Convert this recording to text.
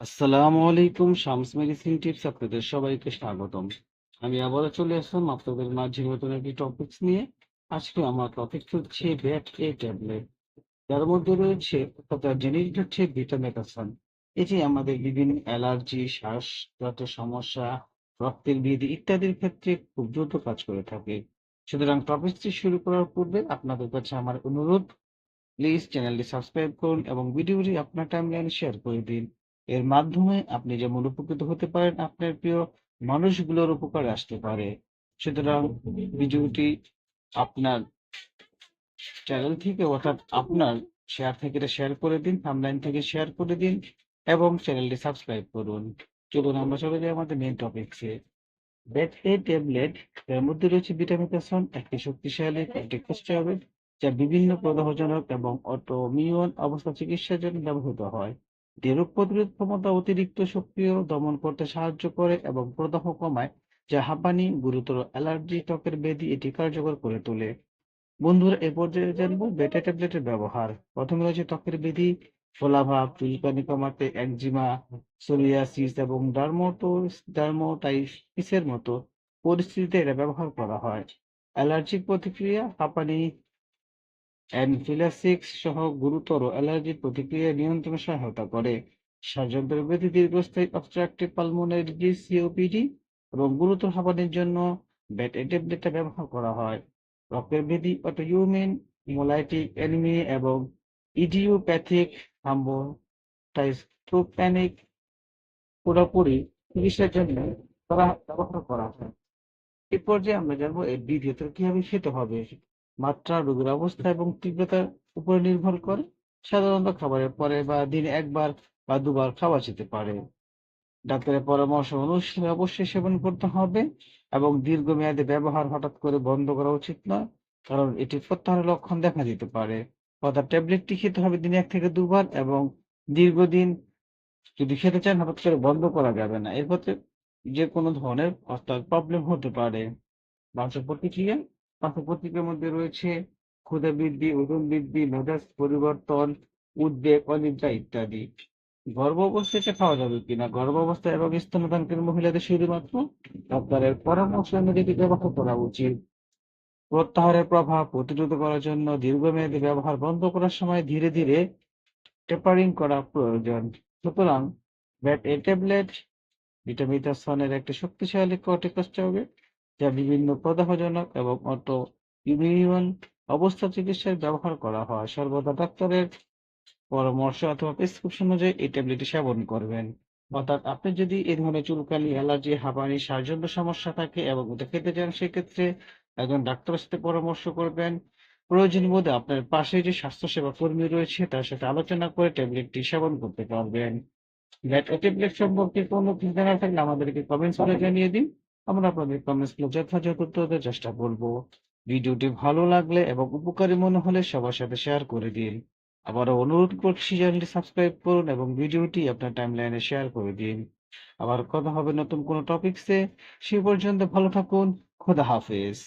আসসালামু আলাইকুম, Shams medicine tips আপনাদের সবাইকে স্বাগতম। আমি আবারও চলে আসলাম আপনাদের মাঝে নতুন একটি টপিকস নিয়ে। আজকে আমার টপিক হচ্ছে ব্যাট এ ট্যাবলেট যার মধ্যে রয়েছে তথা জিনিস হচ্ছে ভিটামেটাসন এটি আমাদের বিভিন্ন অ্যালার্জি শ্বাসজাত সমস্যা, রক্তের বৃদ্ধি ইত্যাদির ক্ষেত্রে খুব দ্রুত কাজ করে থাকে। সুতরাং টপিকটি শুরু করার পূর্বে আপনাদের কাছে আমার অনুরোধ প্লিজ চ্যানেলটি সাবস্ক্রাইব করুন এবং ভিডিওটি আপনার টাইমলাইনে শেয়ার করে দিন। এর মাধ্যমে আপনি যেমন উপকৃত হতে পারেন আপনার প্রিয় মানুষগুলোর উপকার আসতে পারে। সুতরাং ভিডিওটি আপনার চ্যানেল থেকে অর্থাৎ আপনার শেয়ার থেকে এটা শেয়ার করে দিন থামলাইন থেকে শেয়ার করে দিন এবং চ্যানেলটি সাবস্ক্রাইব করুন। চলুন আমরা চলে যাই আমাদের মেন টপিকসে এ। ট্যাবলেট এর মধ্যে রয়েছে ভিটামিন একটি শক্তিশালী কর্টিকোস্টেরয়েড যা বিভিন্ন প্রদাহজনক এবং অটোমিউন অবস্থা চিকিৎসার জন্য ব্যবহৃত হয়। এটি রোগ প্রতিরোধ ক্ষমতা অতিরিক্ত সক্রিয়, দমন করতে সাহায্য করে এবং প্রদাহ কমায়, যা হাঁপানি, গুরুতর অ্যালার্জি, ত্বকের ব্যাধি, এটি কার্যকর করে তোলে। বন্ধুরা, এ পর্যায়ে জানব বেটা ট্যাবলেটের ব্যবহার। প্রথমে রয়েছে ত্বকের ব্যাধি ফোলাভাব চুলকানি কমাতে, একজিমা, সোরিয়াসিস এবং ডার্মোটো ডার্মোটাইটিসের মতো পরিস্থিতিতে এটা ব্যবহার করা হয়। অ্যালার্জিক প্রতিক্রিয়া, হাঁপানি অ্যানফিলাক্সিস সহ গুরুতর অ্যালার্জির প্রতিক্রিয়া নিয়ন্ত্রণে সহায়তা করে। শ্বাসযন্ত্রের ব্যাধি দীর্ঘস্থায়ী অবস্ট্রাকটিভ পালমোনারি সিওপিডি এবং গুরুতর হাঁপানির জন্য ব্যাট ট্যাবলেটটা ব্যবহার করা হয়। রক্তের ব্যাধি অটোইমিউন হেমোলাইটিক অ্যানিমিয়া এবং ইডিওপ্যাথিক থ্রম্বোসাইটোপেনিক পুরোপুরি চিকিৎসার জন্য তারা ব্যবহার করা হয়। এ পর্যায়ে আমরা জানব এর দ্বিতীয়ত কীভাবে খেতে হবে। মাত্রা, রোগের অবস্থা এবং তীব্রতার উপর নির্ভর করে। সাধারণত খাবারের পরে বা দিনে একবার বা দুবার খাওয়া যেতে পারে। ডাক্তারের পরামর্শ অনুসারে অবশ্যই সেবন করতে হবে এবং দীর্ঘমেয়াদে ব্যবহার হঠাৎ করে বন্ধ করা উচিত নয় কারণ এটি প্রত্যাহারের লক্ষণ দেখা দিতে পারে। অর্থাৎ ট্যাবলেটটি খেতে হবে দিনে এক থেকে দুবার এবং দীর্ঘদিন যদি খেতে চান, হঠাৎ করে বন্ধ করা যাবে না। এর ফলে যে কোনো ধরনের অর্থাৎ প্রবলেম হতে পারে। পার্শ্ব প্রতিক্রিয়া পার্শ্ব মধ্যে রয়েছে ক্ষুধা বৃদ্ধি ওজন বৃদ্ধি মেজাজ পরিবর্তন, উদ্বেগ, অনিদ্রা ইত্যাদি। গর্ভ অবস্থায় এটা খাওয়া যাবে কিনা? গর্ভ অবস্থায় এবং স্তনদানকারী মহিলাদের শুধুমাত্র ডাক্তারের পরামর্শ অনুযায়ী ব্যবহার করা উচিত। প্রত্যাহারের প্রভাব, প্রতিরোধ করার জন্য দীর্ঘমেয়াদী ব্যবহার বন্ধ করার সময় ধীরে ধীরে টেপারিং করা প্রয়োজন। সুতরাং ব্যাট এ ট্যাবলেট ভিটামিটাসনের একটি শক্তিশালী কর্টিকোস্টেরয়েড যা বিভিন্ন প্রদাহজনক এবং অটো ইমিউন অবস্থা চিকিৎসায় ব্যবহার করা হয়। সর্বদা ডাক্তারের পরামর্শ অথবা প্রেসক্রিপশন অনুযায়ী এই ট্যাবলেটটি সেবন করবেন। অর্থাৎ আপনি যদি এই ধরনের চুলকানি, অ্যালার্জি, হাঁপানি শ্বাসজনিত সমস্যা থাকে এবং ওটা খেতে চান, সেক্ষেত্রে একজন ডাক্তারের সাথে পরামর্শ করবেন। প্রয়োজন বোধে আপনার পাশে যে স্বাস্থ্যসেবা কর্মী রয়েছে, তার সাথে আলোচনা করে ট্যাবলেটটি সেবন করতে পারবেন। ট্যাবলেট সম্পর্কে কোনো কিছু না থাকলে আমাদেরকে কমেন্টস করে জানিয়ে দিন। আমরা আপনাদের কমেন্টসগুলো যথাযথ উত্তর দেওয়ার চেষ্টা করব। ভিডিওটি ভালো লাগলে এবং উপকারী মনে হলে সবার সাথে শেয়ার করে দিন। আবারও অনুরোধ করছি চ্যানেলটি সাবস্ক্রাইব করুন এবং ভিডিওটি আপনার টাইমলাইনে শেয়ার করে দিন। আবার কথা হবে নতুন কোনো টপিকসে সে পর্যন্ত ভালো থাকুন, খোদা হাফেজ।